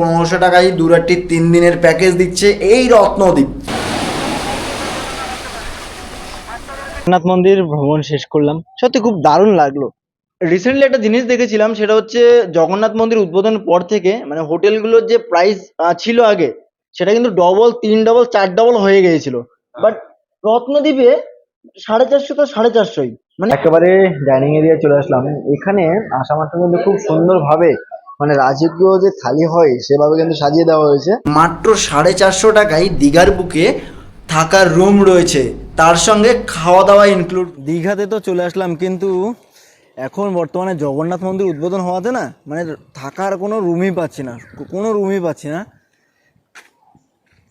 পনেরোশো টাকায় দু রাত্রি তিন দিনের প্যাকেজ দিচ্ছে এই রত্নদ্বীপ জগন্নাথ মন্দির ভ্রমণ শেষ করলাম। সত্যি খুব দারুণ লাগল। রিসেন্টলি একটা জিনিস দেখেছিলাম সেটা হচ্ছে জগন্নাথ মন্দির উদ্বোধনের পর থেকে মানে হোটেলগুলোর যে প্রাইস ছিল আগে সেটা কিন্তু ডবল তিন ডবল চার ডবল হয়ে গিয়েছিল। বাট রত্নদ্বীপে সাড়ে চারশো তো সাড়ে চারশোই। মানে একেবারে ডাইনিং এরিয়া চলে আসলাম। এখানে আসা মাত্র কিন্তু খুব সুন্দরভাবে মানে রাজকীয় যে থালি হয় সেভাবে কিন্তু সাজিয়ে দেওয়া হয়েছে। মাত্র সাড়ে চারশো টাকায় দীঘার বুকে থাকার রুম রয়েছে। তার সঙ্গে খাওয়া দাওয়া ইনক্লুড দীঘাতে তো চলে আসলাম কিন্তু এখন বর্তমানে জগন্নাথ মন্দির উদ্বোধন হওয়াতে না মানে থাকার কোনো রুমই পাচ্ছি না কোনো রুমই পাচ্ছি না।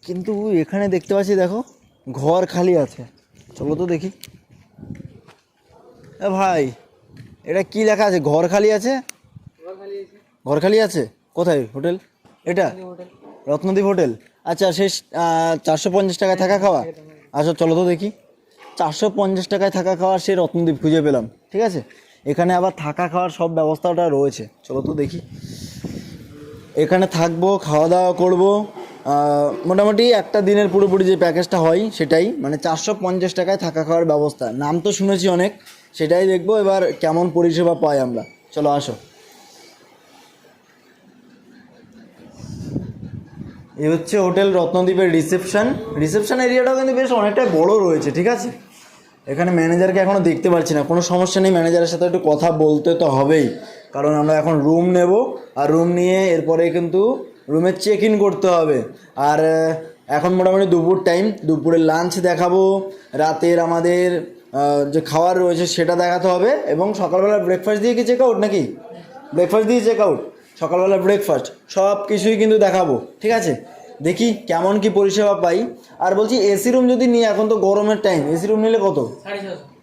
কিন্তু এখানে দেখতে পাচ্ছি দেখো ঘর খালি আছে। চলো তো দেখি। এ ভাই এটা কি লেখা আছে? ঘর খালি আছে? ঘর খালি আছে। কোথায়? হোটেল? এটা? রত্নদ্বীপ হোটেল। আচ্ছা শেষ চারশো পঞ্চাশ টাকায় থাকা খাওয়া? আচ্ছা চলো তো দেখি। চারশো পঞ্চাশ টাকায় থাকা খাওয়া সে রত্নদ্বীপ খুঁজে পেলাম ঠিক আছে? এখানে আবার থাকা খাওয়ার সব ব্যবস্থাটা রয়েছে। চলো তো দেখি। এখানে থাকব খাওয়া দাওয়া করব মোটামুটি একটা দিনের পুরোপুরি যে প্যাকেজটা হয় সেটাই। মানে চারশো পঞ্চাশ টাকায় থাকা খাওয়ার ব্যবস্থা। নাম তো শুনেছি অনেক সেটাই দেখব। এবার কেমন পরিষেবা পাই আমরা। চলো আসো। এই হচ্ছে হোটেল রত্নদ্বীপের রিসেপশন। রিসেপশন এরিয়াটাও কিন্তু বেশ অনেকটাই বড় রয়েছে, ঠিক আছে? এখানে ম্যানেজারকে এখনও দেখতে পাচ্ছি না। কোনো সমস্যা নেই, ম্যানেজারের সাথে একটু কথা বলতে তো হবেই। কারণ আমরা এখন রুম নেব, আর রুম নিয়ে এরপরে কিন্তু রুমে চেক ইন করতে হবে। আর এখন মোটামুটি দুপুর টাইম দুপুরের লাঞ্চ দেখাবো, রাতের আমাদের যে খাবার রয়েছে সেটা দেখাতে হবে, এবং সকালবেলা ব্রেকফাস্ট দিয়ে কি চেক আউট নাকি? ব্রেকফাস্ট দিয়ে চেক আউট সকালবেলা ব্রেকফাস্ট সব কিছুই কিন্তু দেখাবো ঠিক আছে? দেখি কেমন কি পরিষেবা পাই। আর বলছি এসি রুম যদি নিই এখন তো গরমের টাইম এসি রুম নিলে কত?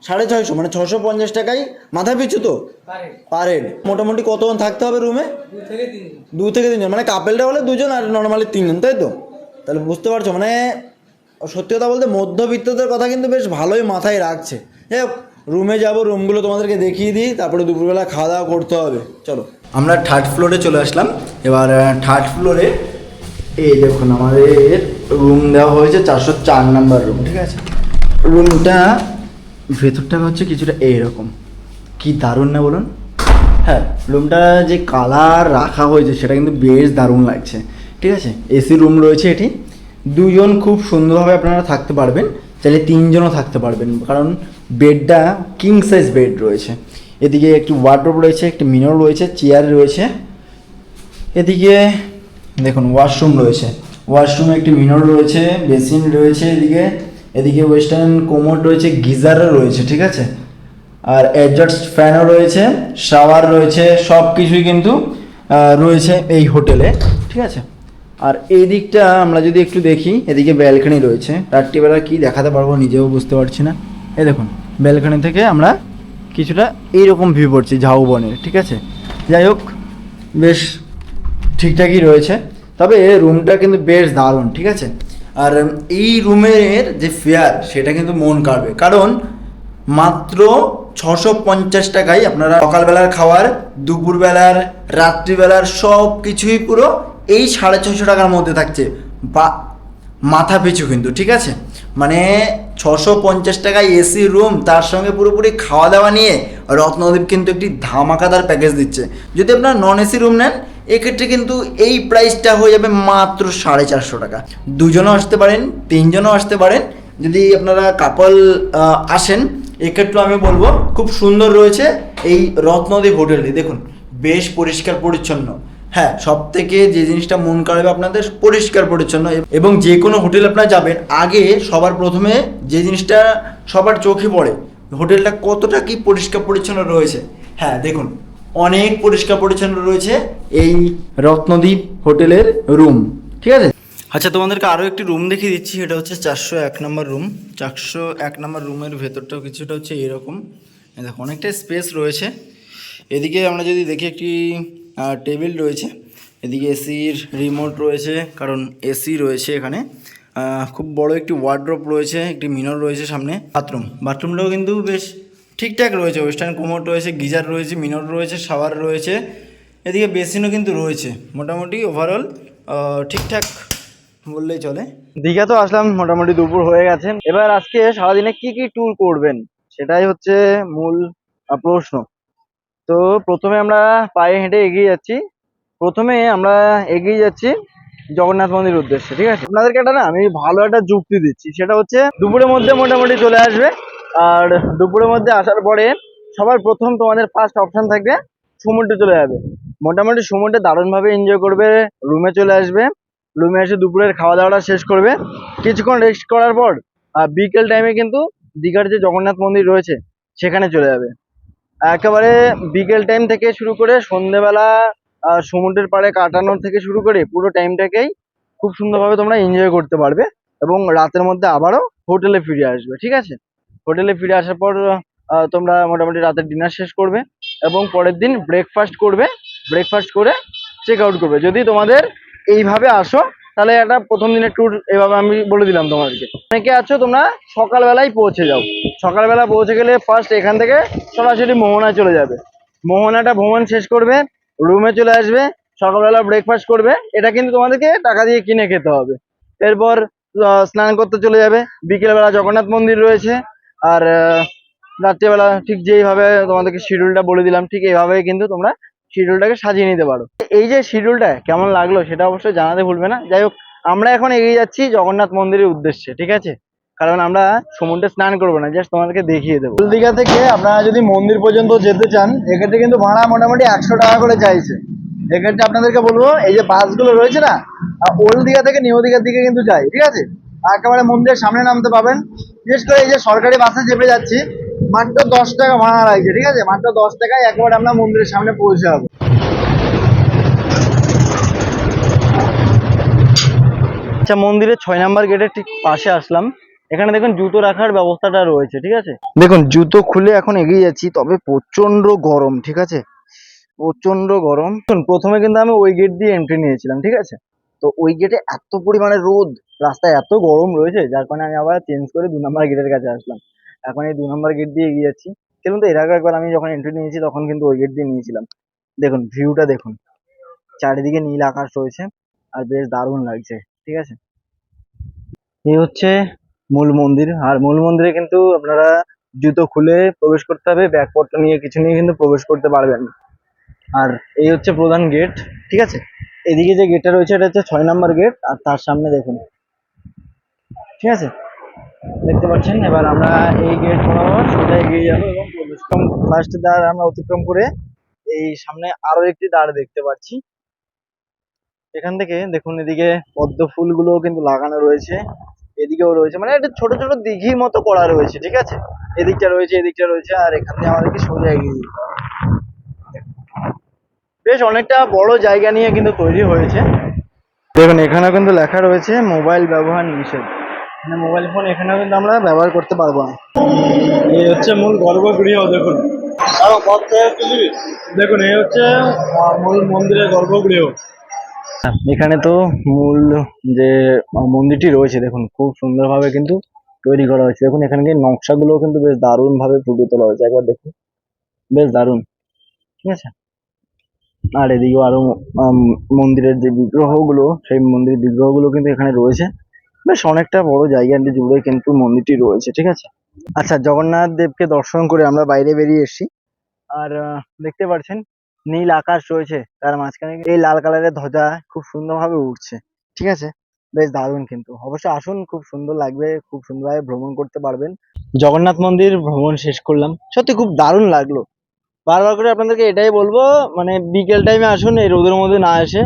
সাড়ে ছয়শো। মানে ছশো পঞ্চাশ টাকাই মাথা পিছু তো? পার হেড মোটামুটি কতক্ষণ থাকতে হবে রুমে দু থেকে তিনজন। মানে কাপেলটা হলে দুজন আর নর্মালি তিনজন তাই তো? তাহলে বুঝতে পারছ মানে সত্যি কথা বলতে মধ্যবিত্তদের কথা কিন্তু বেশ ভালোই মাথায় রাখছে। যাই হোক রুমে যাব রুমগুলো তোমাদেরকে দেখিয়ে দিই তারপরে দুপুরবেলা খাওয়া দাওয়া করতে হবে। চলো। আমরা থার্ড ফ্লোরে চলে আসলাম। এবার থার্ড ফ্লোরে এই দেখুন আমাদের রুম দেওয়া হয়েছে চারশো চার নাম্বার রুম ঠিক আছে? রুমটা ভেতরটা হচ্ছে কিছুটা এইরকম। কি দারুণ না বলুন? হ্যাঁ রুমটা যে কালার রাখা হয়েছে সেটা কিন্তু বেশ দারুণ লাগছে, ঠিক আছে? এসি রুম রয়েছে এটি। দুজন খুব সুন্দরভাবে আপনারা থাকতে পারবেন, চাইলে তিনজনও থাকতে পারবেন, কারণ বেডটা কিং সাইজ বেড রয়েছে। এদিকে একটি ওয়ার্ড্রোব রয়েছে, একটি মিনর রয়েছে চেয়ার রয়েছে। এদিকে দেখুন ওয়াশরুম রয়েছে। ওয়াশরুমে একটি মিনর রয়েছে বেসিন রয়েছে এদিকে। এদিকে ওয়েস্টার্ন কোমোড রয়েছে গিজারও রয়েছে, ঠিক আছে? আর অ্যাডজাস্ট ফ্যানও রয়েছে শাওয়ার রয়েছে সব কিছুই কিন্তু রয়েছে এই হোটেলে ঠিক আছে? আর এই দিকটা আমরা যদি একটু দেখি, এদিকে ব্যালকনি রয়েছে। রাত্রিবেলা কি দেখাতে পারব নিজেও বুঝতে পারছি না। এই দেখুন ব্যালকনি থেকে আমরা কিছুটা এইরকম ভিউ পড়ছি ঝাউবনের ঠিক আছে? যাই হোক, বেশ ঠিকঠাকই রয়েছে। তবে রুমটা কিন্তু বেশ দারুণ, ঠিক আছে? আর এই রুমের যে ফেয়ার সেটা কিন্তু মন কাড়বে। কারণ মাত্র ছশো পঞ্চাশ টাকায় আপনারা সকালবেলার খাবার দুপুরবেলার, রাত্রিবেলার সব কিছুই পুরো এই সাড়ে ছশো টাকার মধ্যে থাকছে। বা মাথা পিছু কিন্তু, ঠিক আছে? মানে ছশো পঞ্চাশ টাকায় এসি রুম তার সঙ্গে পুরোপুরি খাওয়া দাওয়া নিয়ে রত্নদ্বীপ কিন্তু একটি ধামাকাদার প্যাকেজ দিচ্ছে। যদি আপনারা নন এসি রুম নেন, এক্ষেত্রে কিন্তু এই প্রাইসটা হয়ে যাবে মাত্র সাড়ে চারশো টাকা। দুজনও আসতে পারেন, তিনজনও আসতে পারেন। যদি আপনারা কাপল আসেন, এক্ষেত্রে আমি বলব, খুব সুন্দর রয়েছে এই রত্নদ্বীপ হোটেলটি দেখুন, বেশ পরিষ্কার পরিচ্ছন্ন হ্যাঁ সব থেকে যে জিনিসটা মন কাড়বে আপনাদের, পরিষ্কার, পরিচ্ছন্ন। এবং যে কোনো হোটেল আপনারা যাবেন, আগে সবার প্রথমে যে জিনিসটা সবার চোখে পড়ে, হোটেলটা কতটা কি পরিষ্কার, পরিচ্ছন্ন রয়েছে। হ্যাঁ দেখুন, অনেক পরিষ্কার, পরিচ্ছন্ন রয়েছে এই রত্নদ্বীপ হোটেলের রুম, ঠিক আছে? আচ্ছা তোমাদেরকে আরও একটি রুম দেখিয়ে দিচ্ছি এটা হচ্ছে চারশো এক নম্বর রুম। চারশো এক নম্বর রুমের ভেতরটাও কিছুটা হচ্ছে এরকম। দেখো অনেকটা স্পেস রয়েছে। এদিকে আমরা যদি দেখি একটি টেবিল রয়েছে। এদিকে এসির রিমোট রয়েছে, কারণ এসি রয়েছে এখানে। খুব বড় একটি ওয়ার্ড্রপ রয়েছে, একটি মিনর রয়েছে সামনে। বাথরুম বাথরুমটাও কিন্তু বেশ ঠিকঠাক রয়েছে। ওয়েস্টার্ন কোমোট রয়েছে, গিজার রয়েছে মিনর রয়েছে শাওয়ার রয়েছে। এদিকে বেসিনও কিন্তু রয়েছে। মোটামুটি ওভারঅল ঠিকঠাক বললেই চলে। দীঘা তো আসলাম, মোটামুটি দুপুর হয়ে গেছে। এবার আজকে সারাদিনে কি কি ট্যুর করবেন? সেটাই হচ্ছে মূল প্রশ্ন। তো প্রথমে আমরা পায়ে হেঁটে এগিয়ে যাচ্ছি। প্রথমে আমরা এগিয়ে যাচ্ছি জগন্নাথ মন্দির উদ্দেশ্যে, ঠিক আছে? আপনাদেরকে একটা না আমি ভালো একটা যুক্তি দিচ্ছি, সেটা হচ্ছে দুপুরের মধ্যে মোটামুটি চলে আসবে। আর দুপুরের মধ্যে আসার পরে সবার প্রথম তোমাদের ফার্স্ট অপশন থাকবে সমুদ্রে চলে যাবে। মোটামুটি সমুদ্রে দারুণভাবে এনজয় করবে রুমে চলে আসবে। রুমে এসে দুপুরের খাওয়া দাওয়াটা শেষ করবে। কিছুক্ষণ রেস্ট করার পর বিকেল টাইমে কিন্তু দীঘার যে জগন্নাথ মন্দির রয়েছে, সেখানে চলে যাবে। একেবারে বিকেল টাইম থেকে শুরু করে সন্ধেবেলা সমুদ্রের পাড়ে কাটানোর থেকে শুরু করে পুরো টাইমটাকেই খুব সুন্দরভাবে তোমরা এনজয় করতে পারবে এবং রাতের মধ্যে আবারও হোটেলে ফিরে আসবে, ঠিক আছে? হোটেলে ফিরে আসার পর তোমরা মোটামুটি রাতের ডিনার শেষ করবে এবং পরের দিন ব্রেকফাস্ট করবে ব্রেকফাস্ট করে চেক আউট করবে। যদি তোমাদের এইভাবে আসো, তাহলে একটা প্রথম দিনের ট্যুর এভাবে আমি বলে দিলাম তোমাদেরকে। অনেকে আছো, তোমরা সকালবেলায় পৌঁছে যাও। সকালবেলা পৌঁছে গেলে ফার্স্ট এখান থেকে সরাসরি মোহনায় চলে যাবে। মোহনাটা ভ্রমণ শেষ করবে, রুমে চলে আসবে, সকালবেলা ব্রেকফাস্ট করবে, এটা কিন্তু তোমাদেরকে টাকা দিয়ে কিনে খেতে হবে। এরপর স্নান করতে চলে যাবে, বিকেলবেলা জগন্নাথ মন্দির রয়েছে, আর রাত্রিবেলা ঠিক যেইভাবে তোমাদেরকে শিডিউলটা বলে দিলাম, ঠিক এইভাবে কিন্তু তোমরা শিডিউলটাকে সাজিয়ে নিতে পারো। এই যে শিডিউলটা কেমন লাগল সেটা অবশ্যই জানাতে ভুলবে না। যাই হোক, আমরা এখন এগিয়ে যাচ্ছি জগন্নাথ মন্দিরের উদ্দেশ্যে, ঠিক আছে? কারণ আমরা সমুদ্রে স্নান করব না জাস্ট তোমাদেরকে দেখিয়ে দেবো। দীঘা থেকে আপনারা যদি মন্দির পর্যন্ত যেতে চান এক্ষেত্রে কিন্তু ভাড়া মোটামুটি একশো টাকা করে চাইছে। এক্ষেত্রে আপনাদেরকে বলব এই যে বাসগুলো রয়েছে না ওল্ড দীঘা থেকে নিউ দীঘার দিকে কিন্তু যায় ঠিক আছে? একেবারে মন্দিরের সামনে নামতে পাবেন। বিশেষ করে এই যে সরকারি বাসে চেপে যাচ্ছি মাত্র দশ টাকা ভাড়া লাগছে ঠিক আছে? মাত্র দশ টাকায় একেবারে আমরা মন্দিরের সামনে পৌঁছে যাব। আচ্ছা মন্দিরের ছয় নাম্বার গেটের ঠিক পাশে আসলাম। এখানে দেখুন জুতো রাখার ব্যবস্থাটা রয়েছে ঠিক আছে? দেখুন জুতো খুলে এখন এগিয়ে যাচ্ছি তবে প্রচণ্ড গরম ঠিক আছে? প্রচণ্ড গরম। প্রথমে কিন্তু আমি ওই গেট দিয়ে এন্ট্রি নিয়েছিলাম ঠিক আছে? তো ওই গেটে এত পরিমাণে রোদ রাস্তায় এত গরম রয়েছে যার কারণে আমি আবার চেঞ্জ করে দু নম্বর গেটের কাছে আসলাম। এখন এই দু নম্বর গেট দিয়ে এগিয়ে যাচ্ছি। কিন্তু এর আগে একবার আমি যখন এন্ট্রি নিয়েছি তখন কিন্তু ওই গেট দিয়ে নিয়েছিলাম। দেখুন ভিউটা দেখুন চারিদিকে নীল আকাশ রয়েছে আর বেশ দারুণ লাগছে ঠিক আছে? এই হচ্ছে মূল মন্দির। আর মূল মন্দিরে কিন্তু আপনারা জুতো খুলে প্রবেশ করতে হবে ব্যাগপত্র নিয়ে, কিছু নিয়ে কিন্তু প্রবেশ করতে পারবেন। আর এই হচ্ছে প্রধান গেট, ঠিক আছে? এদিকে যে গেটটা রয়েছে, এটা হচ্ছে ছয় নাম্বার গেট, আর তার সামনে দেখুন। ঠিক আছে? দেখতে পাচ্ছেন? এবার আমরা এই গেট বরাবর সোজা এগিয়ে যাব এবং প্রবেশ ফার্স্ট দ্বার আমরা অতিক্রম করে এই সামনে আরও একটি দ্বার দেখতে পাচ্ছি। এখান থেকে দেখুন, এদিকে পদ্ম ফুলগুলো কিন্তু লাগানো রয়েছে। এদিকেও রয়েছে মানে একটা ছোট ছোট দিঘির মতো করা রয়েছে ঠিক আছে? এদিকটা রয়েছে এদিকটা রয়েছে আর এখান থেকে আমাদেরকে সোজা এগিয়ে যেতে। বেশ অনেকটা বড় জায়গা নিয়ে কিন্তু তৈরি হয়েছে। দেখুন এখানেও কিন্তু লেখা রয়েছে মোবাইল ব্যবহার নিষেধ। মানে মোবাইল ফোন এখানেও কিন্তু আমরা ব্যবহার করতে পারব না। এই হচ্ছে মূল গর্ভগৃহ দেখুন। দেখুন এই হচ্ছে মূল মন্দিরের গর্ভগৃহ। এখানে তো মূল যে মন্দিরটি রয়েছে, দেখুন, খুব সুন্দরভাবে কিন্তু তৈরি করা হয়েছে। দেখুন এখানকার নকশাগুলো কিন্তু বেশ দারুণ ভাবে ফুটিয়ে তোলা হয়েছে। একবার দেখুন, বেশ দারুণ, ঠিক আছে? আর এদিকেও আরও মন্দিরের যে বিগ্রহগুলো, সেই মন্দিরের বিগ্রহগুলো কিন্তু এখানে রয়েছে। বেশ অনেকটা বড় জায়গা জুড়ে কিন্তু মন্দিরটি রয়েছে, ঠিক আছে? আচ্ছা জগন্নাথ দেবকে দর্শন করে আমরা বাইরে বেরিয়ে এসেছি। আর দেখতে পাচ্ছেন নীল আকাশ রয়েছে, তার মাঝখানে এই লাল কালারের ধ্বজা খুব সুন্দরভাবে উঠছে ঠিক আছে? বেশ দারুণ কিন্তু। অবশ্যই আসুন, খুব সুন্দর লাগবে, খুব সুন্দরভাবে ভ্রমণ করতে পারবেন। জগন্নাথ মন্দির ভ্রমণ শেষ করলাম। সত্যি খুব দারুণ লাগল। বারবার করে আপনাদেরকে এটাই বলব মানে বিকেল টাইমে আসুন, এই রোদের মধ্যে না এসে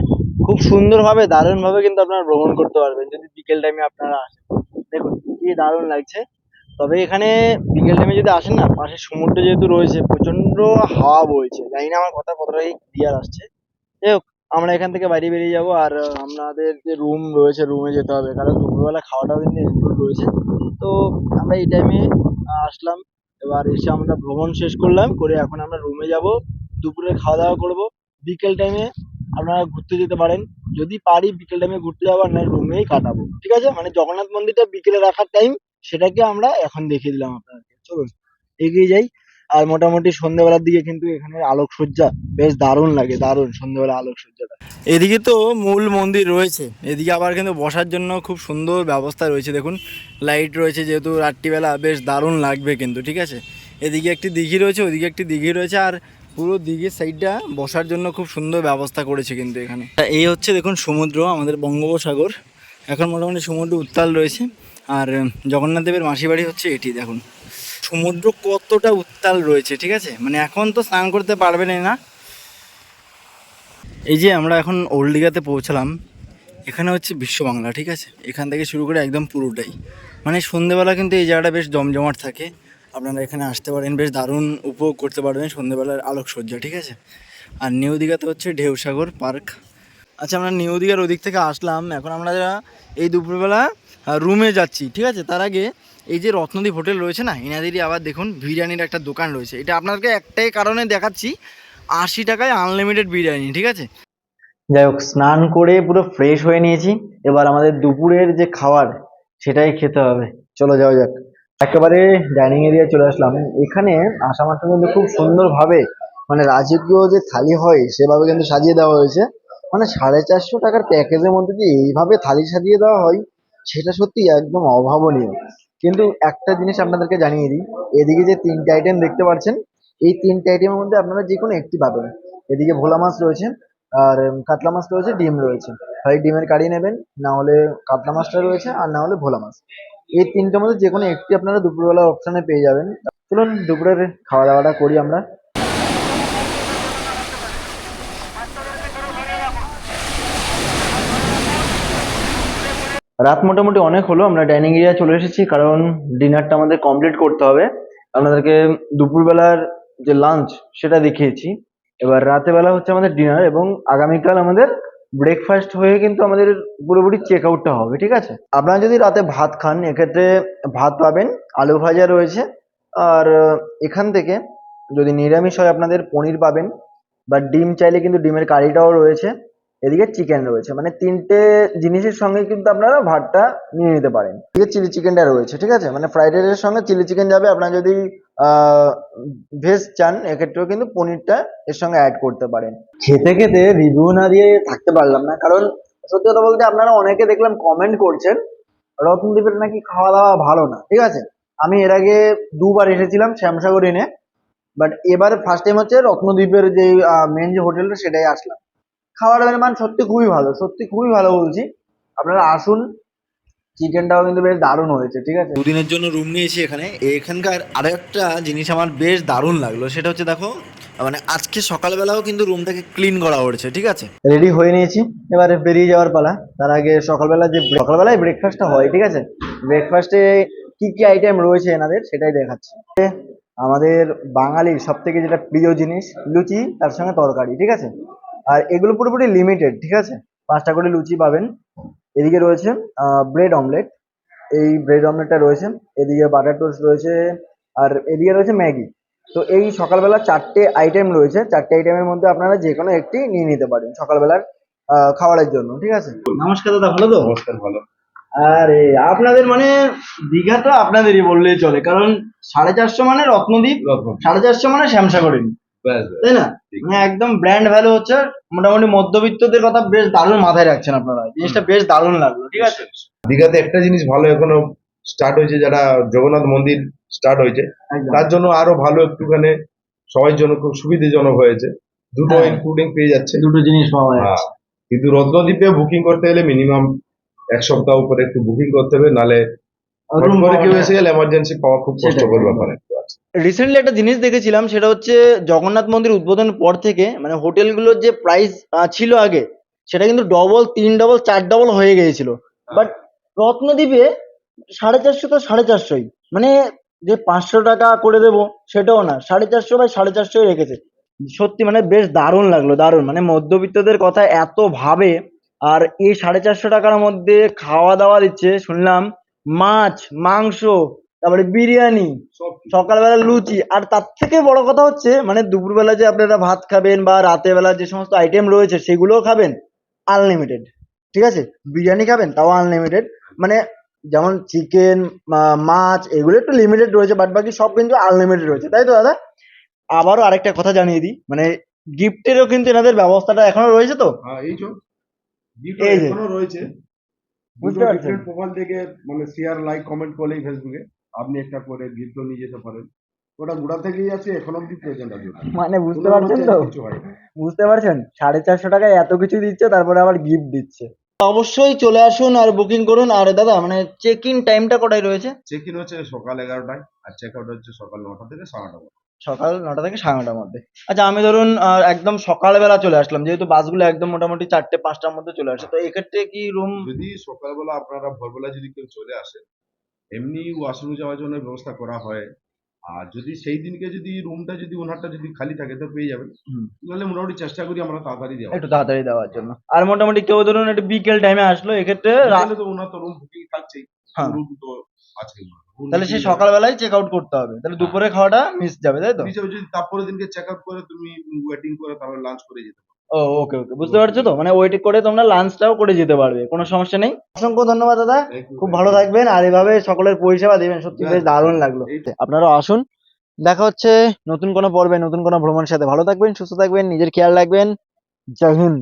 খুব সুন্দরভাবে, দারুণভাবে কিন্তু আপনারা ভ্রমণ করতে পারবেন, যদি বিকেল টাইমে আপনারা আসেন। দেখুন, কি দারুণ লাগছে। তবে এখানে বিকেল টাইমে যদি আসেন না, পাশে সমুদ্র যেহেতু রয়েছে প্রচণ্ড হাওয়া বইছে। জানি না আমার কথা কতটাই ক্লিয়ার আসছে। যাই হোক, আমরা এখান থেকে বাইরে বেরিয়ে যাব আর আমাদের যে রুম রয়েছে রুমে যেতে হবে। কারণ দুপুরবেলা খাওয়াটাও কিন্তু ইনক্লুড রয়েছে। তো আমরা এই টাইমে আসলাম। এবার এসে আমরা ভ্রমণ শেষ করলাম। করে এখন আমরা রুমে যাব। দুপুরে খাওয়া দাওয়া করব। বিকেল টাইমে আপনারা ঘুরতে যেতে পারেন। যদি পারি বিকেল টাইমে ঘুরতে যাব না রুমেই কাটাবো। ঠিক আছে? মানে জগন্নাথ মন্দিরটা বিকেলে রাখার টাইম সেটাকে আমরা এখন দেখিয়ে দিলাম আপনাদেরকে। চলুন, এগিয়ে যাই। আর মোটামুটি সন্ধ্যেবেলার দিকে কিন্তু এখানে আলোকসজ্জা বেশ দারুণ লাগে, দারুণ সন্ধ্যেবেলা আলোকসজ্জাটা। এদিকে তো মূল মন্দির রয়েছে, এদিকে আবার কিন্তু বসার জন্য খুব সুন্দর ব্যবস্থা রয়েছে। দেখুন, লাইট রয়েছে যেহেতু রাত্রিবেলা বেশ দারুণ লাগবে কিন্তু, ঠিক আছে? এদিকে একটি দিঘি রয়েছে, ওদিকে একটি দিঘি রয়েছে, আর পুরো দিঘির সাইডটা বসার জন্য খুব সুন্দর ব্যবস্থা করেছে কিন্তু এখানে। এই হচ্ছে দেখুন সমুদ্র, আমাদের বঙ্গোপসাগর। এখন মোটামুটি সমুদ্র উত্তাল রয়েছে। আর জগন্নাথ দেবের মাসি বাড়ি হচ্ছে এটি, দেখুন। সমুদ্র কতটা উত্তাল রয়েছে, ঠিক আছে? মানে এখন তো স্নান করতে পারবেন না। এই যে আমরা এখন ওল্ড দীঘাতে পৌঁছালাম, এখানে হচ্ছে বিশ্ব বাংলা, ঠিক আছে? এখান থেকে শুরু করে একদম পুরোটাই মানে সন্ধেবেলা কিন্তু এই জায়গাটা বেশ জমজমাট থাকে। আপনারা এখানে আসতে পারেন, বেশ দারুণ উপভোগ করতে পারবেন সন্ধেবেলার আলোকসজ্জা, ঠিক আছে? আর নিউ দীঘাতে হচ্ছে ঢেউসাগর পার্ক। আচ্ছা আমরা নিউ দীঘার ওদিক থেকে আসলাম। এখন আমরা এই দুপুরবেলা রুমে যাচ্ছি, ঠিক আছে? তার আগে এই যে রত্নদ্বীপ হোটেল রয়েছে না এনাদেরই আবার দেখুন বিরিয়ানির একটা দোকান রয়েছে। এটা আপনাদেরকে একটাই কারণে দেখাচ্ছি, আশি টাকায় আনলিমিটেড বিরিয়ানি, ঠিক আছে? যাই হোক, স্নান করে পুরো ফ্রেশ হয়ে নিয়েছি। এবার আমাদের দুপুরের যে খাবার, সেটাই খেতে হবে। চলো যাওয়া যাক। একেবারে ডাইনিং এরিয়া চলে আসলাম। এখানে আসা কিন্তু খুব সুন্দরভাবে মানে রাজকীয় যে থালি হয়, সেভাবে কিন্তু সাজিয়ে দেওয়া হয়েছে। মানে সাড়ে চারশো টাকার প্যাকেজের মধ্যে যে এইভাবে থালি সাজিয়ে দেওয়া হয়, সেটা সত্যি একদম অভাবনীয়। কিন্তু একটা জিনিস আপনাদেরকে জানিয়ে দিই, এদিকে যে তিনটে আইটেম দেখতে পাচ্ছেন, এই তিনটে আইটেমের মধ্যে আপনারা যে কোনো একটি পাবেন। এদিকে ভোলা মাছ রয়েছে, আর কাতলা মাছ রয়েছে, ডিম রয়েছে। হয় ডিমের কারি নেবেন, না হলে কাতলা মাছটা রয়েছে, আর না হলে ভোলা মাছ। এই তিনটের মধ্যে যে কোনো একটি আপনারা দুপুরবেলা অপশানে পেয়ে যাবেন। চলুন দুপুরের খাওয়া দাওয়াটা করি আমরা। রাত মোটামুটি অনেক হলো, আমরা ডাইনিং এরিয়া চলে এসেছি, কারণ ডিনারটা আমাদের কমপ্লিট করতে হবে। আপনাদেরকে দুপুরবেলার যে লাঞ্চ সেটা দেখিয়েছি। এবার বেলা হচ্ছে আমাদের ডিনার এবং আগামীকাল আমাদের ব্রেকফাস্ট হয়ে কিন্তু আমাদের পুরোপুরি চেক আউটটা হবে, ঠিক আছে? আপনারা যদি রাতে ভাত খান, এক্ষেত্রে ভাত পাবেন, আলু ভাজা রয়েছে। আর এখান থেকে যদি নিরামিষ হয়, আপনাদের পনির পাবেন, বা ডিম চাইলে কিন্তু ডিমের কারিটাও রয়েছে। এদিকে চিকেন রয়েছে। মানে তিনটে জিনিসের সঙ্গে কিন্তু আপনারা ভাতটা নিয়ে নিতে পারেন। এদিকে চিলি চিকেনটা রয়েছে, ঠিক আছে? মানে ফ্রাইড রাইসের সঙ্গে চিলি চিকেন যাবে। আপনারা যদি ভেজ চান, এক্ষেত্রেও কিন্তু পনিরটা এর সঙ্গে অ্যাড করতে পারেন। খেতে খেতে রিভিউ না দিয়ে থাকতে পারলাম না। কারণ, সত্যি কথা বলতে আপনারা অনেকে দেখলাম কমেন্ট করছেন রত্নদ্বীপের নাকি খাওয়া দাওয়া ভালো না, ঠিক আছে? আমি এর আগে দুবার এসেছিলাম শ্যামসাগর এনে বাট এবার ফার্স্ট টাইম হচ্ছে রত্নদ্বীপের যে মেন যে হোটেলটা সেটাই আসলাম। খাবার দাবারের মান সত্যি খুবই ভালো সত্যি খুবই ভালো বলছি। আপনারা আসুন চিকেনটাও কিন্তু বেশ দারুণ হয়েছে ঠিক আছে? দুদিনের জন্য রুম নিয়েছি এখানে। এখানকার আরেকটা জিনিস আমার বেশ দারুণ লাগল সেটা হচ্ছে দেখো মানে আজকে সকালবেলাও কিন্তু রুমটাকে ক্লিন করা হয়েছে ঠিক আছে? রেডি হয়ে নিয়েছি এবারে বেরিয়ে যাওয়ার পালা। তার আগে সকালবেলা যে সকালবেলায় ব্রেকফাস্টটা হয় ঠিক আছে? ব্রেকফাস্টে কি কি আইটেম রয়েছে এনাদের সেটাই দেখাচ্ছি। আমাদের বাঙালির সব থেকে যেটা প্রিয় জিনিস লুচি তার সঙ্গে তরকারি ঠিক আছে? আর এগুলো পুরোপুরি লিমিটেড ঠিক আছে? পাঁচটা করে লুচি পাবেন। এদিকে রয়েছে ব্রেড অমলেট এই ব্রেড অমলেটটা রয়েছে। এদিকে বাটার টোস্ট রয়েছে আর এদিকে রয়েছে ম্যাগি। তো এই সকালবেলা চারটে আইটেম রয়েছে। চারটে আইটেমের মধ্যে আপনারা যে কোনো একটি নিয়ে নিতে পারেন সকালবেলার আহ, খাবারের জন্য ঠিক আছে? নমস্কার দাদা ভালো তো? নমস্কার ভালো। আরে আপনাদের মানে দীঘাটা আপনাদেরই বললেই চলে কারণ সাড়ে চারশো মানে রত্নদ্বীপ রত্ন সাড়ে চারশো মানে শ্যামসাগরিন। তাই না? মানে একদম ব্র্যান্ড ভ্যালু হচ্ছে মোটামুটি মধ্যবিত্তদের কথা বেশ দারুণ মাথায় রাখছেন আপনারা। জিনিসটা বেশ দারুণ লাগল ঠিক আছে? দীঘাতে একটা জিনিস ভালো এখনও স্টার্ট হয়েছে যারা জগন্নাথ মন্দির স্টার্ট হয়েছে তার জন্য আরও ভালো একটুখানি সবার জন্য খুব সুবিধাজনক হয়েছে। দুটো হ্যাঁ। ইনক্লুডিং পেয়ে যাচ্ছে। দুটো জিনিস পাওয়া হ্যাঁ। কিন্তু রত্নদ্বীপে বুকিং করতে গেলে মিনিমাম এক সপ্তাহ উপরে একটু বুকিং করতে হবে নালে কেউ এসে গেলে এমার্জেন্সি পাওয়া খুব। কষ্টকর ব্যাপার। রিসেন্টলি একটা জিনিস দেখেছিলাম সেটা হচ্ছে জগন্নাথ মন্দির উদ্বোধনের পর থেকে মানে হোটেলগুলোর যে প্রাইস ছিল আগে সেটা কিন্তু ডবল তিন ডবল চার ডবল হয়ে গিয়েছিল। বাট রত্নদ্বীপে সাড়ে চারশো তো সাড়ে চারশোই। মানে যে পাঁচশো টাকা করে দেবো সেটাও না। সাড়ে চারশো বাই সাড়ে চারশোই রেখেছে। সত্যি মানে বেশ দারুণ লাগল দারুণ। মানে মধ্যবিত্তদের কথা এত ভাবে আর এই সাড়ে চারশো টাকার মধ্যে খাওয়া দাওয়া দিচ্ছে শুনলাম মাছ মাংস তারপরে বিরিয়ানি সকালবেলা লুচি। আর তার থেকে বড় কথা হচ্ছে মানে দুপুরবেলা যে আপনারা ভাত খাবেন বা রাতের বেলা যে সমস্ত আইটেম রয়েছে সেগুলোও খাবেন আনলিমিটেড ঠিক আছে? বিরিয়ানি খাবেন তাও আনলিমিটেড মানে যেমন চিকেন মাছ এগুলো একটু লিমিটেড রয়েছে বাট বাকি সব কিন্তু আনলিমিটেড রয়েছে। তাই তো দাদা? আবারও আরেকটা কথা জানিয়ে দিই মানে গিফটেরও কিন্তু এনাদের ব্যবস্থাটা এখনও রয়েছে তো? হ্যাঁ এই যে। এখনও রয়েছে। বুঝতে পারছেন? প্রোফাইল থেকে মানে শেয়ার লাইক কমেন্ট করলেই ফেসবুকে আপনি একটা করে গিফটও নিয়ে যেতে পারেন। ওটা গোড়া থেকেই আছে এখন অব্দি প্রেজেন্ট আছে মানে বুঝতে পারছেন তো। বুঝতে পারছেন? সাড়ে চারশো টাকায় এত কিছু দিচ্ছে তারপরে আবার গিফট দিচ্ছে। অবশ্যই চলে আসুন আর বুকিং করুন। আর দাদা মানে চেক ইন টাইমটা কটায় রয়েছে? চেক ইন হচ্ছে সকাল এগারোটায় আর চেক আউট হচ্ছে সকাল নটা থেকে সাড়ে নটা পর্যন্ত। সকাল নটা থেকে সাড়ে নটার মধ্যে। আচ্ছা আমি ধরুন আহ, একদম সকালবেলা চলে আসলাম। যেহেতু বাসগুলো একদম মোটামুটি চারটে পাঁচটার মধ্যে চলে আসে তো এক্ষেত্রে কি রুম যদি সকালবেলা আপনারা ভোরবেলা যদি কেউ চলে আসে এমনি ওয়াশরুম যাওয়ার জন্য ব্যবস্থা করা হয়। আর যদি সেই দিনকে যদি রুমটা যদি ওনারটা যদি খালি থাকে তো পেয়ে যাবেন। নাহলে মোটামুটি চেষ্টা করি আমরা তাড়াতাড়ি দেওয়া একটু তাড়াতাড়ি দেওয়ার জন্য। আর মোটামুটি কেউ ধরুন একটু বিকেল টাইমে আসলো এক্ষেত্রে তাহলে তো ওনার তো রুম বুকিং থাকছেই। হ্যাঁ। রুম তো আছেই তাহলে সেই সকালবেলায় চেক আউট করতে হবে। তাহলে দুপুরে খাওয়াটা মিস যাবে তাই তো? যদি তারপরে দিনকে চেক আউট করে তুমি ওয়েটিং করে তারপরে লাঞ্চ করে যেতে ও ওকে ওকে বুঝতে পারছ তো? মানে ওয়েট করে তোমরা লাঞ্চটাও করে যেতে পারবে কোনো সমস্যা নেই? অসংখ্য ধন্যবাদ দাদা খুব ভালো থাকবেন আর এভাবে সকলের পরিষেবা দেবেন সত্যি বেশ দারুণ লাগল। আপনারা আসুন দেখা হচ্ছে নতুন কোনো পর্বে নতুন কোনো ভ্রমণের সাথে। ভালো থাকবেন সুস্থ থাকবেন নিজের খেয়াল রাখবেন। জয় হিন্দ।